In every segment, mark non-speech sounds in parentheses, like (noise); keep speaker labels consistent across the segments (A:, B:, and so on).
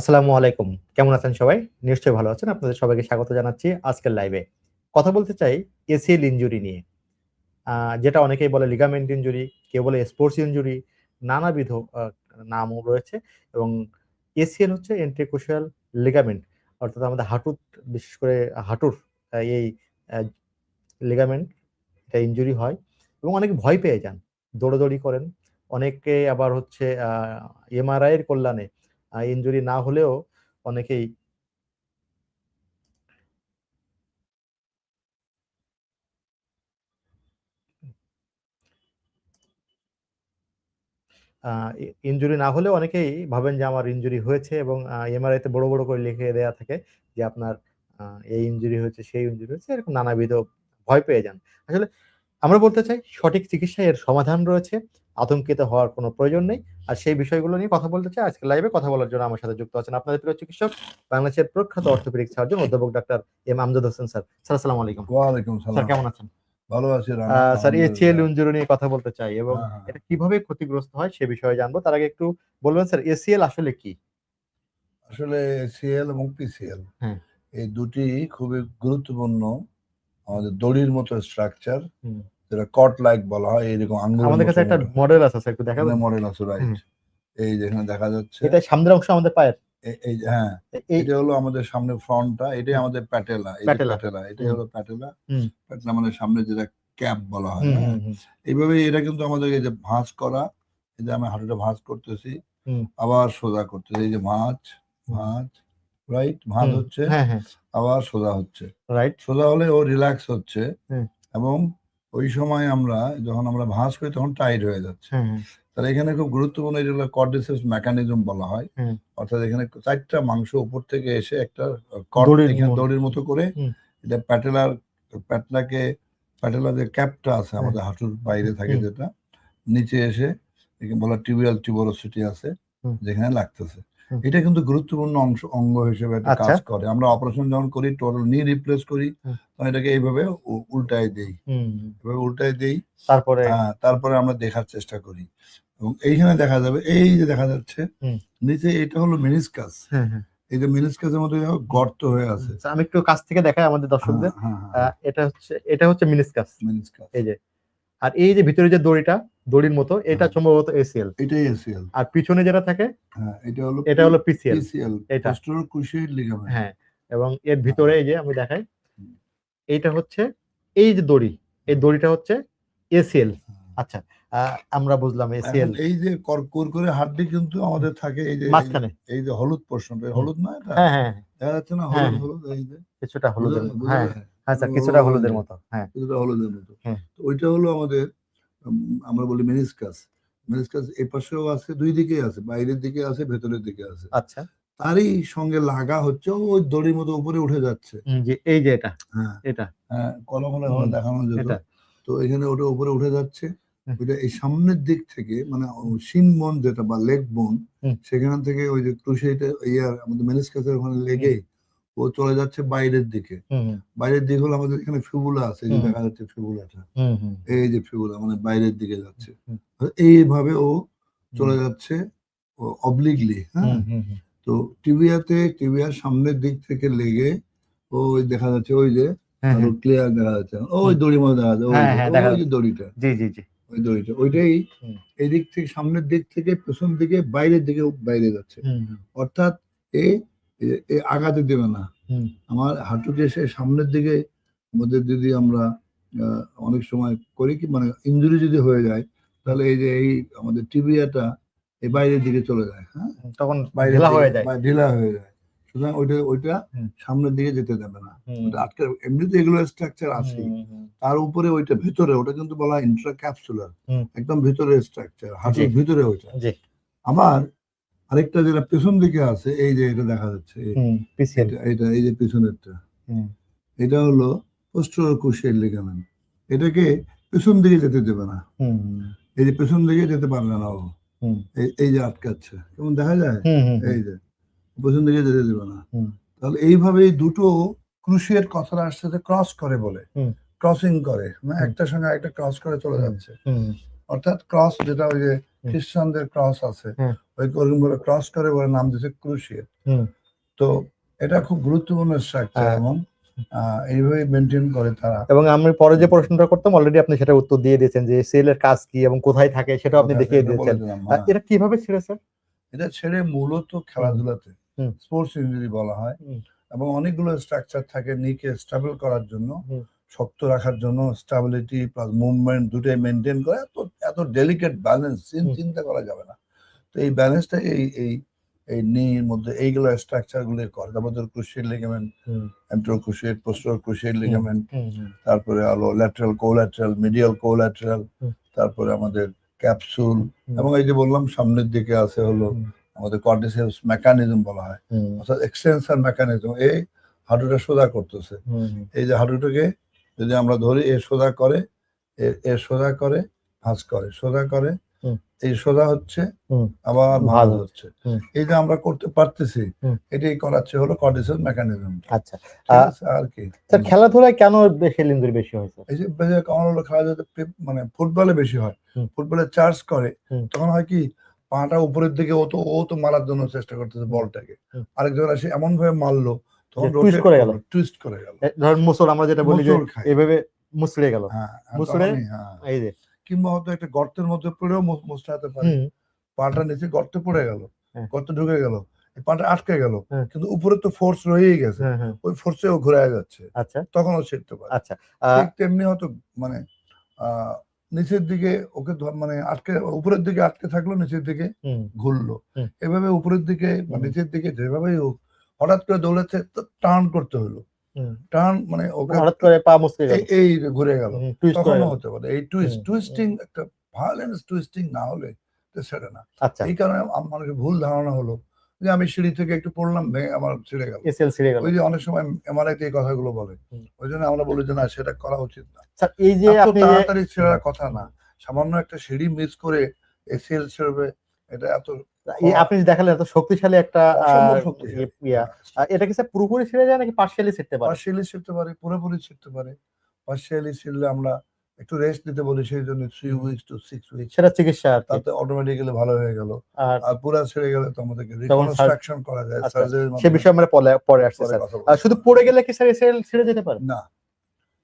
A: আসসালামু আলাইকুম। কেমন আছেন সবাই? নিশ্চয়ই ভালো আছেন। আপনাদের সবাইকে স্বাগত জানাচ্ছি আজকের লাইভে কথা বলতে চাই এসিএল ইনজুরি নিয়ে। যেটা অনেকেই বলে লিগামেন্ট ইনজুরি কেউ বলে স্পোর্টস ইনজুরি নানাবিধ নামও রয়েছে এবং এসিএল হচ্ছে এন্ট্রিকোশিয়াল লিগামেন্ট অর্থাৎ আমাদের হাঁটুর, বিশেষ করে হাঁটুর এই লিগামেন্ট এটা ইনজুরি হয় এবং অনেকে ভয় পেয়ে যান। দৌড়াদৌড়ি করেন। অনেকে আবার হচ্ছে এমআরআই এর কল্যাণে ইনজুরি না হলেও অনেকেই ইনজুরি না হলেও অনেকেই ভাবেন যে আমার ইনজুরি হয়েছে এবং এমআরআই তে বড় বড় করে লিখে দেওয়া থাকে যে আপনার এই ইনজুরি হয়েছে, সেই ইনজুরি হয়েছে, এরকম নানাবিধ ভয় পেয়ে যান। আসলে আমরা বলতে চাই সঠিক চিকিৎসা এর সমাধান রয়েছে। আতঙ্কিত হওয়ার কোনো প্রয়োজন নেই। আর সেই বিষয়গুলো নিয়ে কথা বলতে চাই। আজকে লাইভে কথা বলার জন্য আমার সাথে যুক্ত আছেন আপনাদের প্রিয় চিকিৎসক বাংলাদেশের প্রখ্যাত অর্থোপেডিক সার্জন অধ্যাপক doctor M Amjad Hossain sir. Sir আসসালামু আলাইকুম।
B: ওয়ালাইকুম
A: স্যার
B: সালাম
A: কেমন আছেন?
B: ভালো আছি
A: স্যার
B: আলহামদুলিল্লাহ।
A: ইনজুরি নিয়ে কথা বলতে চাই এবং
B: হ্যাঁ, হ্যাঁ।
A: এটা কীভাবে ক্ষতিগ্রস্ত হয় সে বিষয়ে জানব। তার আগে একটু বলবেন স্যার এসিএল আসলে কি?
B: আসলে এসিএল এবং পিসিএল
A: হ্যাঁ।
B: এই দুটি খুবই গুরুত্বপূর্ণ আমাদের দড়ির মতো স্ট্রাকচার। যেটা কট লাইক বলা হয় এইরকম আঙ্গুল
A: আমাদের কাছে একটা মডেল আছে স্যার একটু দেখাবেন
B: মডেল আছে রাইট। এই যেখানে দেখা যাচ্ছে।
A: এটা সামনের অংশ আমাদের পায়ের।
B: এই হ্যাঁ এটা হলো আমাদের সামনে ফ্রন্টটা এটাই আমাদের প্যাটেলা এই
A: প্যাটেলা।
B: এটাই। হলো প্যাটেলা। প্যাটেলা মানে সামনে যেটা ক্যাপ বলা হয় হ্যাঁ। এইভাবে এটা কিন্তু আমাদের এই যে ভাঁজ করা এই যে আমি হাঁটুটা ভাঁজ করতেছি আবার সোজা করতেছি এই যে ভাঁজ ভাঁজ রাইট ভাঁজ হচ্ছে
A: হ্যাঁ হ্যাঁ।
B: আবার সোজা হচ্ছে।
A: রাইট
B: সোজা হলে ও রিল্যাক্স হচ্ছে। এবং ওই সময় আমরা যখন আমরা ভাঁজ করি তখন টাইট হয়ে যাচ্ছে। তাহলে এখানে খুব গুরুত্বপূর্ণ যেগুলো কর্ডিসেস মেকানিজম বলা হয়। অর্থাৎ এখানে চারটা মাংস উপর থেকে এসে একটা কর্ড
A: দড়ির
B: এখানে
A: মতো।
B: দড়ির মতো করে এটা প্যাটেলার প্যাটলাকে প্যাটেলার যে ক্যাপটা আছে আমাদের হাঁটুর বাইরে থাকে যেটা নিচে এসে বলা টিবিয়াল টিউবারোসিটি আছে। যেখানে লাগতেছে। এটা কিন্তু গুরুত্বপূর্ণ অংশ অঙ্গ হিসেবে একটা কাজ
A: আচ্ছা।
B: করে। আমরা অপারেশন যখন করি টোটাল নি রিপ্লেস করি তখন এটাকে এইভাবে উ- উল্টায় দেই। এভাবে উল্টায় দেই।
A: তারপরে?
B: হ্যাঁ তারপরে আমরা দেখার চেষ্টা করি। এবং এইখানে দেখা যাবে এই যে দেখা যাচ্ছে নিচে এটা হলো মিনিসকাস
A: হ্যাঁ হ্যাঁ।
B: এই যে মিনিসকাসের মধ্যে গর্ত হয়ে আছে।
A: আচ্ছা, আমি একটু কাছ থেকে দেখাই আমাদের দর্শকদের। এটা হচ্ছে এটা হচ্ছে মিনিসকাস
B: মিনিসকাস
A: এই যে আর এই যে ভিতরে যে দড়িটা দড়ির মতো এটা সম্ভবত এসিএল
B: এটাই এসিএল
A: আর পিছনে যেটা থাকে
B: হ্যাঁ এটা হলো
A: এটা হলো পিসিএল
B: পিসিএল
A: এটা।
B: কুশিয়ার লিগামেন্ট
A: হ্যাঁ এবং এর ভিতরে এই যে আমি দেখাই। এইটা হচ্ছে এই যে দড়ি এই দড়িটা হচ্ছে এসিএল আচ্ছা আহ, আমরা বুঝলাম এসিএল
B: এই যে কর করে হাড্ডি কিন্তু আমাদের থাকে এই যে
A: মাঝখানে।
B: এই যে হলুদ পোর্শনটা হলুদ না এটা?
A: হ্যাঁ হ্যাঁ হ্যাঁ,
B: দেখা যাচ্ছে না
A: হ্যাঁ,
B: হলুদ হলুদ এই যে।
A: কিছুটা
B: হলুদ।
A: হ্যাঁ। হ্যাঁ কিছুটা হলুদের মতো হ্যাঁ।
B: কিছুটা হলুদের মতো।
A: হ্যাঁ।
B: তো ওইটা হলো আমাদের আমরা বলি মেনিসকাস মেনিসকাস এই পাশেও আছে দুই দিকে আছে বাইরের দিকে আছে ভেতরের দিকে আছে।
A: আচ্ছা।
B: তারই সঙ্গে লাগা হচ্ছে ওই দড়ির মতো উপরে উঠে যাচ্ছে।
A: যে এই যে এটা
B: হ্যাঁ।
A: এটা।
B: হ্যাঁ কলম হলে দেখানো যেত তো এখানে ওটা উপরে উঠে যাচ্ছে। ওইটা এই সামনের দিক থেকে মানে শিন বোন যেটা বা লেগ বোন সেখান থেকে ওই যে ক্রুশেটা ইয়ার আমাদের মেনিসকাসের ওখানে লেগে ও চলে যাচ্ছে বাইরের দিকে। বাইরের দিক হলো আমাদের এখানে ফিবুলা আছে যে দেখা যাচ্ছে ফিবুলাটা। এই যে ফিবুলা মানে বাইরের দিকে যাচ্ছে। এইভাবে ও চলে যাচ্ছে অবলিগলি হ্যাঁ। তো টিবিয়াতে টিবিয়ার সামনের দিক থেকে লেগে ওই দেখা যাচ্ছে ওই যে
A: হ্যাঁ,
B: আরও
A: হ্যাঁ।
B: ক্লিয়ার দেখা যাচ্ছে। ওই দড়ির মধ্যে দেখা যাচ্ছে ওই
A: হ্যাঁ,
B: যে-
A: হ্যাঁ,
B: দড়িটা।
A: জি জি জি।
B: ওই দড়িটা ওইটাই
A: হুম।
B: এই দিক থেকে সামনের দিক থেকে পেছন দিকে বাইরের দিকে বাইরে যাচ্ছে। অর্থাৎ এ আগাতে দেবে না। আমার হাঁটুকে সে সামনের দিকে আমাদের যদি আমরা অনেক সময় করি কি মানে ইঞ্জুরি যদি হয়ে যায় তাহলে এই যে এই আমাদের টিবিয়াটা এই বাইরের দিকে চলে যায় হ্যাঁ?
A: তখন
B: বাইরে
A: ঢিলা হয়ে যায়।
B: ঢিলা হয়ে যায়। সুতরাং ওইটা ওইটা সামনের দিকে যেতে দেবে না। আটকে এমনিতে এগুলো স্ট্রাকচার আছে। তার উপরে ওইটা ভিতরে ওটা কিন্তু বলা হয় ইন্ট্রা ক্যাপসুলার একদম ভিতরে স্ট্রাকচার হাতের ভিতরে ওইটা। আবার আরেকটা যেটা পেছন দিকে আছে এই যে এটা দেখা যাচ্ছে এটা এই যে পিছনেরটা।
A: হুম।
B: এটা হলো পোস্টোরাল কুশিয়াল লিগামেন্ট এটাকে পেছন দিকে যেতে দেবে না। এই যে পেছন দিকে যেতে পারবে না ও। এই- যে আটকাচ্ছে। কেমন দেখা যায়? এই যে পেছন দিকে যেতে দেবে না। তাহলে এইভাবে এই দুটো ক্রুশিয়ার কথাটা আসছে ক্রস করে বলে। ক্রসিং করে। মানে একটার সঙ্গে একটা ক্রস করে চলে যাচ্ছে।
A: হুম।
B: অর্থাৎ ক্রস যেটা ওই যে। খ্রিস্টানদের ক্রস আছে। ওই করে ক্রস করে বলে নাম দিয়েছে ক্রুশিয়েট তো এটা খুব গুরুত্বপূর্ণ স্ট্রাকচার। এবং এইভাবে মেনটেন করে তারা।
A: এবং আমি পরে যে প্রশ্নটা করতাম অলরেডি আপনি সেটা উত্তর দিয়ে দিয়েছেন যে সেল এর কাজ কি এবং কোথায় থাকে সেটাও আপনি দেখিয়ে দিয়েছেন।
B: হ্যাঁ।
A: এটা কীভাবে ছিল স্যার?
B: এটা ছেড়ে মূলত খেলাধুলাতে স্পোর্টস ইঞ্জুরি বলা হয়। এবং অনেকগুলো স্ট্রাকচার থাকে নিকে স্টেবল করার জন্য। শক্ত রাখার জন্য স্টেবিলিটি প্লাস মুভমেন্ট দুটাই মেনটেন করে এত এত ডেলিকেট ব্যালেন্স চিন্তা করা যাবে না। তো এই ব্যালেন্সটা এই এই এই নির মধ্যে এইগুলো স্ট্রাকচারগুলো করে। তারপর crucial ligament anterior cruciate posterior crucial ligament তারপরে হলো ল্যাটারাল কোল্যাটারাল মিডিয়াল কোল্যাটারাল তারপরে আমাদের ক্যাপসুল এবং এই যে বললাম সামনের দিকে আছে হলো আমাদের কর্টিসেপস মেকানিজম বলা হয়। অর্থাৎ এক্সটেনশন মেকানিজম এই হাঁটুটা সোজা করতেছে। এই যে হাঁটুটাকে যদি আমরা ধরি এ সোজা করে এ- সোজা করে ভাঁজ করে সোজা করে এই সোজা হচ্ছে আবার
A: ভাঁজ হচ্ছে।
B: এই যে আমরা করতে পারতেছি। এটাই করাচ্ছে হলো কর্টিসেল মেকানিজম
A: আচ্ছা।
B: আর কি?
A: স্যার খেলাধুলায় কেন বেশি ইঞ্জুরি বেশি হয়েছে
B: এই যে কারণ হলো খেলা যাতে মানে ফুটবলে বেশি হয়। ফুটবলে চার্জ করে তখন হয় কি পাটা উপরের দিকে ও তো ও তো মারার জন্য চেষ্টা করতেছে বলটাকে। আরেকজন এসে এমন ভাবে মারলো তখন
A: যে করে গেল।
B: টুইস্ট করে গেল।
A: ধরেন মুসল আমরা যেটা বলি যে এভাবে মুসড়ে গেল।
B: আর
A: মুচড়ে?
B: তখনই,
A: এই যে।
B: কিংবা হয়তো একটা গর্তের মধ্যে পড়েও মু- পারে। পাটা নিচে গর্তে পড়ে গেল। গর্তে ঢুকে গেল। পাটা আটকে গেল।
A: হ্যাঁ।
B: কিন্তু উপরে তো ফোর্স রয়েই গেছে।
A: হ্যাঁ হ্যাঁ।
B: ওই ফোর্সে ও ঘুরে যাচ্ছে।
A: আচ্ছা।
B: তখন ও ছিটতে পারে।
A: আচ্ছা
B: তেমনি হয়তো মানে আহ, নিচের দিকে ওকে ধর- মানে আটকে উপরের দিকে আটকে থাকল নিচের দিকে ঘুরলো। এভাবে উপরের দিকে নিচের দিকে যেভাবেই হোক হঠাৎ করে দৌড়াচ্ছে টার্ন করতে হলো। টার্ন মানে ওকে
A: হঠাৎ করে পা মুসড়ে গেল।
B: এই- ঘুরে গেল। তখনও হতে পারে। এই টুইস্ট টুইস্টিং একটা ভায়োলেন্স টুইস্টিং না হলে সেটা না।
A: আচ্ছা।
B: এই কারণে আম- মানুষের ভুল ধারণা হলো যে আমি সিঁড়ি থেকে একটু পড়লাম ভেঙে আমার ছিঁড়ে গেল।
A: এসএল ছিঁড়ে গেল।
B: ওই যে অনেক সময় এমআরআই এই কথাগুলো বলে। ওই জন্য আমরা বলি যে না সেটা করা উচিত না।
A: স্যার এই যে আপনি
B: তাড়াতাড়ি ছেড়ার কথা না। সামান্য একটা সিঁড়ি মিস করে এসিএল ছেড়বে এটা এত
A: আপনি দেখালেন এত শক্তিশালী একটা
B: শক্তিশালী।
A: ইয়া। এটা কি স্যার পুরোপুরি ছিঁড়ে যায় নাকি পার্শিয়ালি ছিঁড়তে পারে?
B: পার্সিয়ালি ছিড়তে পারে পুরোপুরি ছিড়তে পারে। পার্সিয়ালি ছিড়লে আমরা একটু রেস্ট দিতে বলি সেই জন্য three weeks to six weeks
A: সেটা চিকিৎসা
B: তাতে অটোমেটিক্যালি ভালো হয়ে গেল।
A: আর
B: পুরা ছেড়ে গেলে তো আমাদেরকে রিকনস্ট্রাকশন করা যায়
A: আচ্ছা,
B: সার্জারির
A: সে বিষয়ে আমরা পরে পরে আসছে স্যার। শুধু পড়ে গেলে কি স্যার এসএল ছিঁড়ে যেতে পারে?
B: না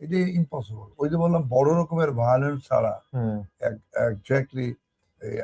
B: এটা ইম্পসিবল ওই যে বললাম বড় রকমের ভায়োলেন্স ছাড়া। এক্স্যাক্টলি এই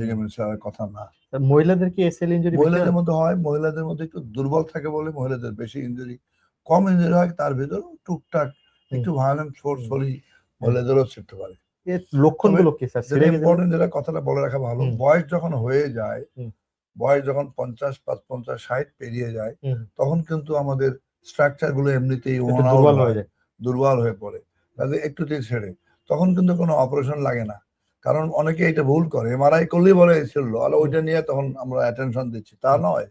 B: লিগামেন্ট ছাড়ার কথা না।
A: মহিলাদের কি এসএল ইনজুরি
B: মহিলাদের মধ্যে হয় মহিলাদের মধ্যে একটু দুর্বল থাকে বলে মহিলাদের বেশি ইনজুরি কম ইনজুরি হয় তার টুকটাক একটু ভায়োলেন্ট ফোর্স হলেই মহিলাদেরও ছিটতে পারে।
A: লক্ষণগুলো কি স্যার?
B: যেটা
A: ছিঁড়ে গেলে
B: ইম্পর্টেন্ট যেটা কথাটা বলে রাখা ভালো বয়স যখন হয়ে যায় বয়স যখন পঞ্চাশ পাঁচ পঞ্চাশ ষাট পেরিয়ে যায় তখন কিন্তু আমাদের স্ট্রাকচারগুলো এমনিতেই
A: দুর্বল
B: হয়ে
A: যায়।
B: দুর্বল হয়ে পড়ে। তাহলে একটুতেই ছেড়ে তখন কিন্তু কোনো অপারেশন লাগে না। কারণ অনেকে এটা ভুল করে এমআরআই করলেই বলে ওইটা নিয়ে তখন আমরা অ্যাটেনশন দিচ্ছি তা নয়।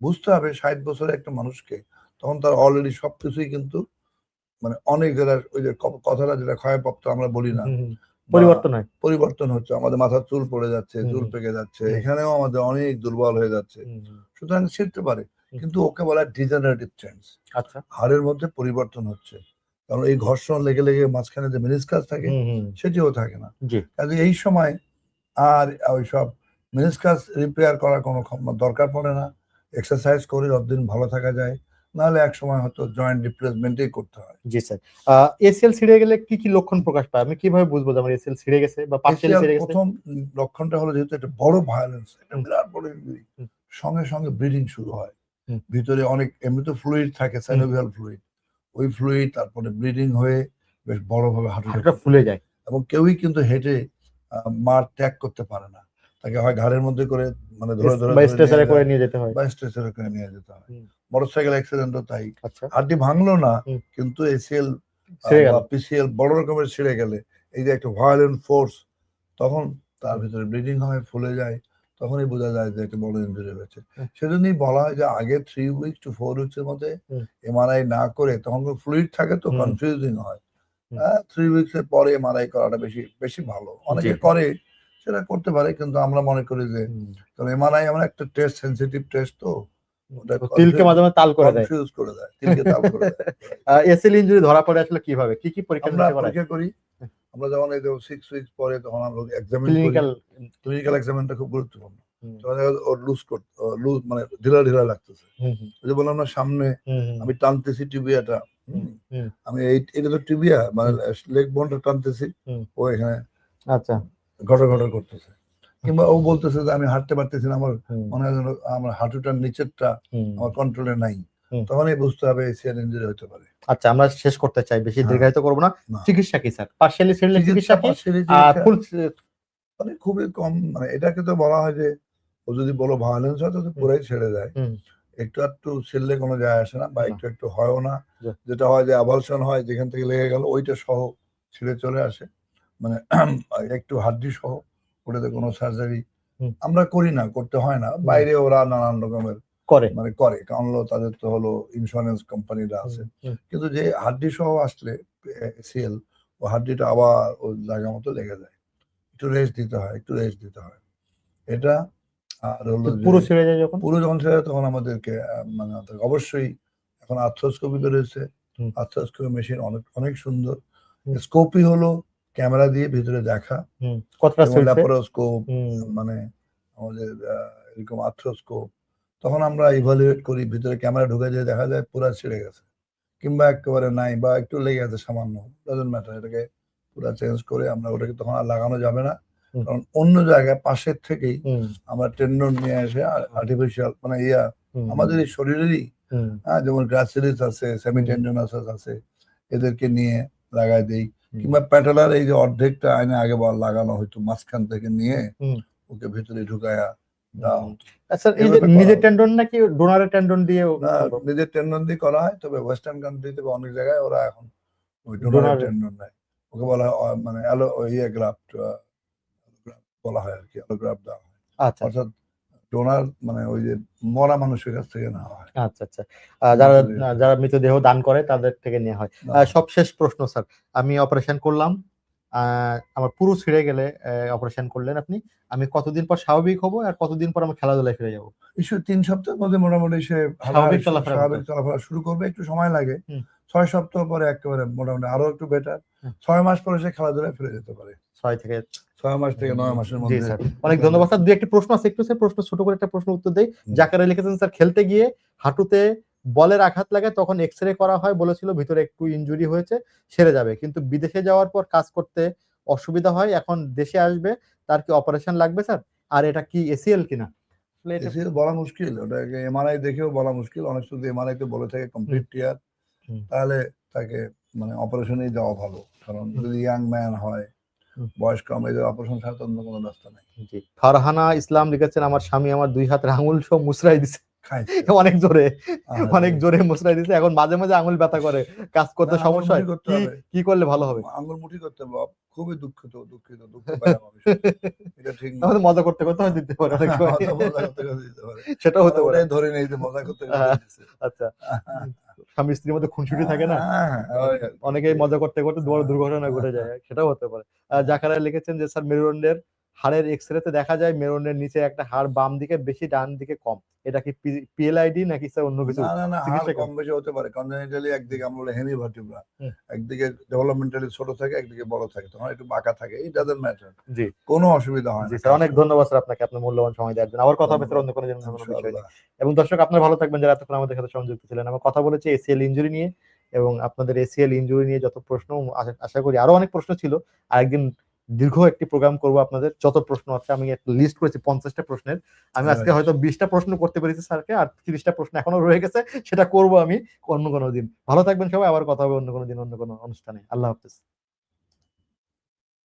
B: বুঝতে হবে ষাট বছরের একটা মানুষকে তখন তার অলরেডি সবকিছুই কিন্তু মানে অনেক যেটা ওই যে কথাটা যেটা ক্ষয়প্রাপ্ত আমরা বলি না।
A: পরিবর্তন হয়।
B: পরিবর্তন হচ্ছে আমাদের মাথার চুল পড়ে যাচ্ছে চুল পেকে যাচ্ছে এখানেও আমাদের অনেক দুর্বল হয়ে যাচ্ছে। সুতরাং ছিঁড়তে পারে কিন্তু ওকে বলা ডিজেনারেটিভ চেঞ্জ
A: আচ্ছা।
B: হাড়ের মধ্যে পরিবর্তন হচ্ছে। কারণ এই ঘর্ষণ লেগে লেগে মাঝখানে যে মেনিসকাস থাকে। সেটিও থাকে না।
A: জি।
B: কাজে এই সময় আর ওইসব মেনিসকাস রিপেয়ার করার কোনো দরকার পড়ে না। এক্সারসাইজ করে যতদিন ভালো থাকা যায়। নাহলে এক সময় হয়তো জয়েন্ট রিপ্লেসমেন্টই করতে হয়।
A: জি স্যার এসএল ছিঁড়ে গেলে কি কি লক্ষণ প্রকাশ পায়? আমি কীভাবে বুঝব যে আমার এসএল ছিঁড়ে গেছে বা পার্শিয়ালি ছিঁড়ে গেছে?
B: প্রথম লক্ষণটা হলো যেহেতু একটা বড় ভায়োলেন্স একটা বিরাট বড় ইনজুরি সঙ্গে সঙ্গে ব্লিডিং শুরু হয়। ভিতরে অনেক এমনিতে ফ্লুইড থাকে সাইনোভিয়াল ফ্লুইড ওই ফ্লুইড তারপরে ব্লিডিং হয়ে বেশ বড়ভাবে হাঁটুটা
A: ফুলে যায়।
B: এবং কেউই কিন্তু হেঁটে মার ত্যাগ করতে পারে না। তাকে হয় ঘাড়ের মধ্যে করে মানে ধরে ধরে
A: বা স্ট্রেচারে করে নিয়ে যেতে হয়।
B: বা স্ট্রেচারে করে নিয়ে যেতে হয়। মোটরসাইকেল অ্যাক্সিডেন্টও তাই।
A: আচ্ছা।
B: হাড্ডি ভাঙলো না কিন্তু এসিএল পিসিএল বড় রকমের ছিঁড়ে গেলে এই যে একটা ভায়োলেন্ট ফোর্স তখন তার ভিতরে ব্লিডিং হয় ফুলে যায়। তখনই বোঝা যায় যে একটা বড় ইঞ্জুরি হয়েছে। সেজন্যই বলা হয় যে আগে three weeks to four weeks এর মধ্যে। এমআরআই না করে তখন ফ্লুইড থাকে তো কনফিউজিং হয়। থ্রি উইকস এর পরে এমআরআই করাটা বেশি বেশি ভালো। অনেকে করে সেটা করতে পারে কিন্তু আমরা মনে করি যে। কারণ এমআরআই এমন একটা টেস্ট সেনসিটিভ টেস্ট তো
A: তিলকে মাঝে মাঝে তাল করে দেয়।
B: কনফিউজ করে দেয় তিলকে তাল করে দেয়। (laughs)
A: এসএল ইনজুরি ধরা পড়ে আসলে কীভাবে? কি কি পরীক্ষা
B: আমরা পরীক্ষা করি আমরা যখন এই সিক্স উইকস পরে তখন আমরা এক্সামিন
A: ক্লিনিক্যাল
B: ক্লিনিক্যাল এক্সামিনটা খুব গুরুত্বপূর্ণ। ওর লুজ লুজ মানে ঢিলা ঢিলা লাগতেছে। যে বললাম না সামনে আমি টানতেছি টিবিয়াটা। আমি এই এটা তো টিবিয়া মানে লেগ বোনটা টানতেছি। ও এখানে
A: আচ্ছা।
B: ঘটর ঘটর করতেছে। কিংবা ও বলতেছে যে আমি হাঁটতে পারতেছি না আমার মনে হয় আমার হাঁটুটার নিচেরটা আমার কন্ট্রোলে নাই। তখনই বুঝতে হবে এসিয়ান ইঞ্জুরি হতে পারে।
A: আচ্ছা আমরা শেষ করতে চাই বেশি
B: হ্যাঁ।
A: দীর্ঘায়িত করব না। চিকিৎসা কি স্যার? পার্সিয়ালি চিকিৎসা কি? ফুল
B: মানে খুবই কম মানে এটাকে তো বলা হয় যে ও যদি বলো ভায়োলেন্স হয় তো পুরাই ছেড়ে
A: হুম।
B: একটু একটু ছেড়লে কোনো যায় আসে না বা একটু একটু হয়ও না। যেটা হয় যে আবালশন হয় যেখান থেকে লেগে গেল ওইটা সহ ছিঁড়ে চলে আসে। মানে (clears throat) একটু হাড্ডি সহ ওটাতে কোনো সার্জারি আমরা করি না করতে হয় না। বাইরে ওরা নানান রকমের
A: করে।
B: মানে করে কারণ তাদের তো হলো ইন্স্যুরেন্স কোম্পানিরা আছে। কিন্তু যে হাড্ডি সহ আসলে সিএল ও হাড্ডিটা আবার ওই জায়গা মতো লেগে যায়। একটু রেস্ট দিতে হয় একটু রেস্ট দিতে হয়। এটা আর হলো
A: পুরো ছেড়ে যায় যখন?
B: পুরো যখন ছেড়ে যায় তখন আমাদেরকে মানে অবশ্যই এখন আর্থ্রোস্কোপি বেরোচ্ছে
A: হুম।
B: আর্থ্রোস্কোপি মেশিন অনেক অনেক সুন্দর।
A: হুম।
B: স্কোপই হলো ক্যামেরা দিয়ে ভিতরে দেখা। ল্যাপারোস্কোপ মানে আমাদের এরকম আর্থ্রোস্কোপ তখন আমরা ইভালুয়েট করি ভিতরে ক্যামেরা ঢুকে যায় দেখা যায় পুরা ছিঁড়ে গেছে। কিংবা একেবারে নাই বা একটু লেগে আছে সামান্য ডাজন্ট ম্যাটার এটাকে পুরা চেঞ্জ করে আমরা ওটাকে তখন আর লাগানো যাবে না। কারণ অন্য জায়গায় পাশের থেকেই আমরা টেন্ডন নিয়ে এসে আর্টিফিশিয়াল মানে ইয়া আমাদের এই শরীরেরই হ্যাঁ যেমন গ্রাসিলিস আছে সেমি সেমিটেন্ডোনাসাস আছে এদেরকে নিয়ে লাগাই দেই। কিংবা প্যাটেলার এই যে অর্ধেকটা আইনে আগে লাগানো হয়তো মাঝখান থেকে নিয়ে ওকে ভিতরে ঢুকায়া
A: আচ্ছা এই যে নিজের। টেন্ডন নাকি ডোনারের টেন্ডন দিয়ে
B: নিজের টেন্ডন দিয়ে করা হয় তবে ওয়েস্টার্ন কান্ট্রিতে বা অনেক জায়গায় ওরা এখন ওই ডোনারের টেন্ডন নেয়। ওকে বলা হয় আহ, মানে অ্যালো ইয়ে গ্রাফট বলা হয় আর কি অ্যালোগ্রাফ দেওয়া হয়।
A: আচ্ছা।
B: অর্থাৎ ডোনার মানে ওই যে মরা মানুষের কাছ থেকে নেওয়া হয়।
A: আচ্ছা আচ্ছা। যারা যারা মৃতদেহ দান করে তাদের থেকে নেওয়া হয়। সব শেষ প্রশ্ন স্যার। আমি অপারেশন করলাম। আমার পুরো ছিঁড়ে গেলে অপারেশন করলেন আপনি। আমি কতদিন পর স্বাভাবিক হব আর কতদিন পর আমি খেলাধুলায় ফিরে যাব?
B: তিন সপ্তাহের মধ্যে মোটামুটি সে
A: স্বাভাবিক চলাফেরা
B: চলাফেরা শুরু করবে একটু সময় লাগে। ছয় সপ্তাহ পরে একেবারে মোটামুটি আরও একটু বেটার ছয় মাস পরে সে খেলাধুলায় ফিরে যেতে পারে।
A: ছয় থেকে
B: ছয় মাস থেকে নয় মাসের মধ্যে।
A: অনেক ধন্যবাদ স্যার। দুই একটি প্রশ্ন আছে একটু স্যার। প্রশ্ন ছোট করে একটা প্রশ্ন উত্তর দেই।
B: হুম।
A: জাকারে লিখেছেন স্যার খেলতে গিয়ে হাঁটুতে বলের আঘাত লাগে তখন এক্স রে করা হয় বলেছিল ভিতরে একটু ইনজুরি হয়েছে সেরে যাবে। কিন্তু বিদেশে যাওয়ার পর কাজ করতে অসুবিধা হয় এখন দেশে আসবে তার কি অপারেশন লাগবে স্যার? আর এটা কি এসিএল কিনা?
B: বলা মুশকিল ওটাকে এমআরআই দেখেও বলা মুশকিল অনেক শুধু এমআরআই তে বলে থাকে কমপ্লিট টিয়ার তাহলে তাকে মানে অপারেশনেই যাওয়া ভালো কারণ যদি ইয়াং ম্যান হয়। বয়স কম এদের অপারেশন ছাড়া তো অন্য কোনো রাস্তা নেই।
A: জি। ফারহানা ইসলাম লিখেছেন আমার স্বামী আমার দুই হাত আঙুল সব মুসরাই দিছে। (laughs) অনেক জোরে অনেক জোরে মুসরাই দিছে এখন মাঝে মাঝে আঙুল ব্যথা করে। কাজ করতে সমস্যা হয়। কি করলে ভালো হবে?
B: আঙুল মুঠি করতে হবে। খুবই দুঃখিত দুঃখিত দুঃখ এটা ঠিক না।
A: মজা করতে করতে হয়তো (laughs) দিতে পারে। সেটাও হতে পারে।
B: ধরে নেই যে মজা করতে
A: হ্যাঁ। আচ্ছা। স্বামী স্ত্রীর মধ্যে খুনসুটি থাকে না?
B: হ্যাঁ, হ্যাঁ, কি।
A: অনেকেই মজা করতে করতে বড় দুর্ঘটনা ঘটে যায় সেটাও হতে পারে। জাকারা লিখেছেন যে স্যার মেরুদণ্ডের হাড়ের এক্স তে দেখা যায় মেরুদণ্ডের নিচে একটা হাড় বাম দিকে বেশি ডান দিকে কম। এটা কি পিএলআইডি নাকি স্যার অন্য কিছু?
B: না না না হাড় কম বেশি হতে পারে কনজেনিটালি একদিকে আমরা বলি হেমি। ভার্টিব্রা একদিকে ডেভেলপমেন্টালি ছোট থাকে একদিকে বড় থাকে তখন একটু বাঁকা থাকে এই ডাজন্ট ম্যাটার
A: জি।
B: কোনো অসুবিধা হয়
A: জি
B: না
A: স্যার অনেক ধন্যবাদ স্যার আপনাকে আপনার মূল্যবান সময় দেওয়ার জন্য। আবার কথা হবে স্যার অন্য কোনো দিন অন্য কোনো বিষয় নিয়ে।
B: ইনশাআল্লাহ।
A: এবং দর্শক আপনারা ভালো থাকবেন যারা এতক্ষণ আমাদের সাথে সংযুক্ত ছিলেন। আমরা কথা বলেছি এসিএল ইনজুরি নিয়ে এবং আপনাদের এসিএল ইনজুরি নিয়ে যত প্রশ্ন আশা করি আরও অনেক প্রশ্ন ছিল। আরেকদিন দীর্ঘ একটি প্রোগ্রাম করব আপনাদের। যত প্রশ্ন আছে আমি একটা লিস্ট করেছি পঞ্চাশটা প্রশ্নের। আমি আজকে হয়তো বিশটা প্রশ্ন করতে পেরেছি স্যারকে আর তিরিশটা প্রশ্ন এখনও রয়ে গেছে সেটা করব আমি অন্য কোনো দিন। ভালো থাকবেন সবাই আবার কথা হবে অন্য কোনো দিন অন্য কোনো অনুষ্ঠানে। আল্লাহ হাফিজ।